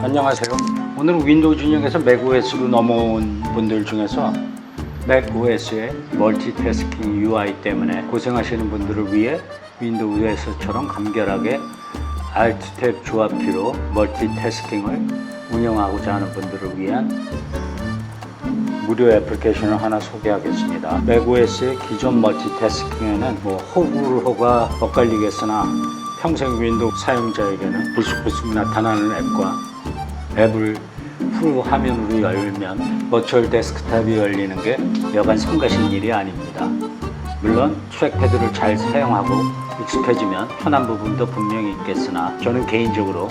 안녕하세요. 오늘은 윈도우 진영에서 맥OS로 넘어온 분들 중에서 맥OS의 멀티태스킹 UI 때문에 고생하시는 분들을 위해 윈도우에서처럼 간결하게 Alt 탭 조합키로 멀티태스킹을 운영하고자 하는 분들을 위한 무료 애플리케이션을 하나 소개하겠습니다. 맥OS의 기존 멀티태스킹에는 뭐 호불호가 엇갈리겠으나 평생 윈도우 사용자에게는 불쑥불쑥 나타나는 앱과 앱을 풀 화면으로 열면 버추얼 데스크탑이 열리는 게 여간 성가신 일이 아닙니다. 물론 트랙패드를 잘 사용하고 익숙해지면 편한 부분도 분명히 있겠으나 저는 개인적으로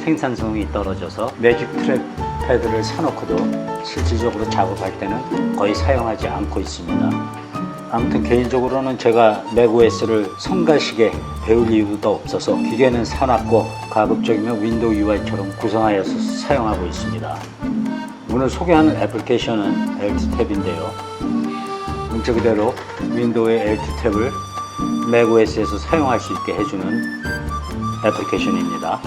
생산성이 떨어져서 매직 트랙패드를 사놓고도 실질적으로 작업할 때는 거의 사용하지 않고 있습니다. 아무튼 개인적으로는 제가 맥OS를 성가시게 배울 이유도 없어서 기계는 사놨고 가급적이면 윈도우 UI처럼 구성하여서 사용하고 있습니다. 오늘 소개하는 애플리케이션은 Alt 탭인데요. 문자 그대로 윈도우의 Alt 탭을 맥OS에서 사용할 수 있게 해주는 애플리케이션입니다.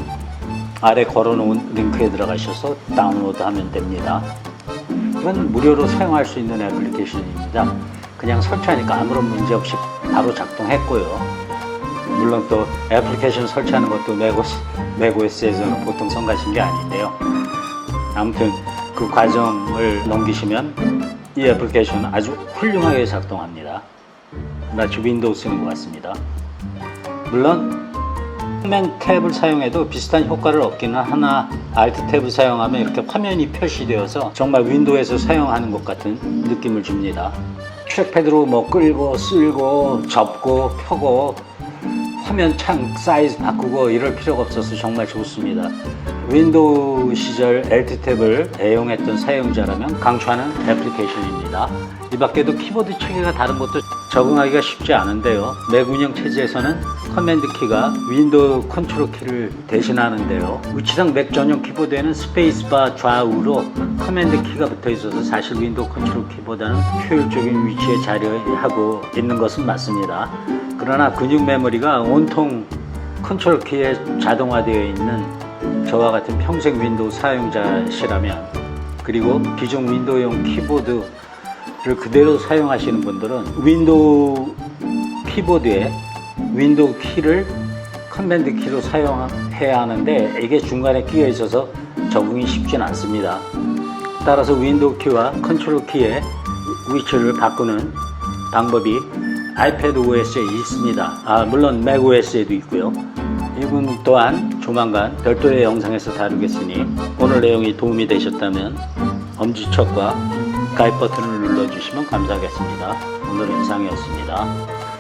아래 걸어놓은 링크에 들어가셔서 다운로드하면 됩니다. 이건 무료로 사용할 수 있는 애플리케이션입니다. 그냥 설치하니까 아무런 문제 없이 바로 작동했고요. 물론 또 애플리케이션 설치하는 것도 맥OS, 맥OS에서는 보통 성가신 게 아닌데요. 아무튼 그 과정을 넘기시면 이 애플리케이션은 아주 훌륭하게 작동합니다. 마치 윈도우 쓰는 것 같습니다. 물론 화면 탭을 사용해도 비슷한 효과를 얻기는 하나 Alt 탭을 사용하면 이렇게 화면이 표시되어서 정말 윈도우에서 사용하는 것 같은 느낌을 줍니다. 트랙패드로 뭐 끌고 쓸고 접고 펴고 화면 창 사이즈 바꾸고 이럴 필요가 없어서 정말 좋습니다. 윈도우 시절 Alt 탭을 애용했던 사용자라면 강추하는 애플리케이션입니다. 이 밖에도 키보드 체계가 다른 것도 적응하기가 쉽지 않은데요. 맥 운영 체제에서는 커맨드 키가 윈도우 컨트롤 키를 대신하는데요. 위치상 맥 전용 키보드에는 스페이스바 좌우로 커맨드 키가 붙어 있어서 사실 윈도우 컨트롤 키보다는 효율적인 위치에 자리하고 있는 것은 맞습니다. 그러나 근육 메모리가 온통 컨트롤 키에 자동화되어 있는 저와 같은 평생 윈도우 사용자시라면 그리고 기존 윈도우용 키보드를 그대로 사용하시는 분들은 윈도우 키보드에 윈도우 키를 커맨드 키로 사용해야 하는데 이게 중간에 끼어 있어서 적응이 쉽진 않습니다. 따라서 윈도우 키와 컨트롤 키의 위치를 바꾸는 방법이 아이패드 OS에 있습니다. 아, 물론 맥 OS에도 있고요. 이분 또한 조만간 별도의 영상에서 다루겠으니 오늘 내용이 도움이 되셨다면 엄지척과 가입 버튼을 눌러주시면 감사하겠습니다. 오늘은 이상이었습니다.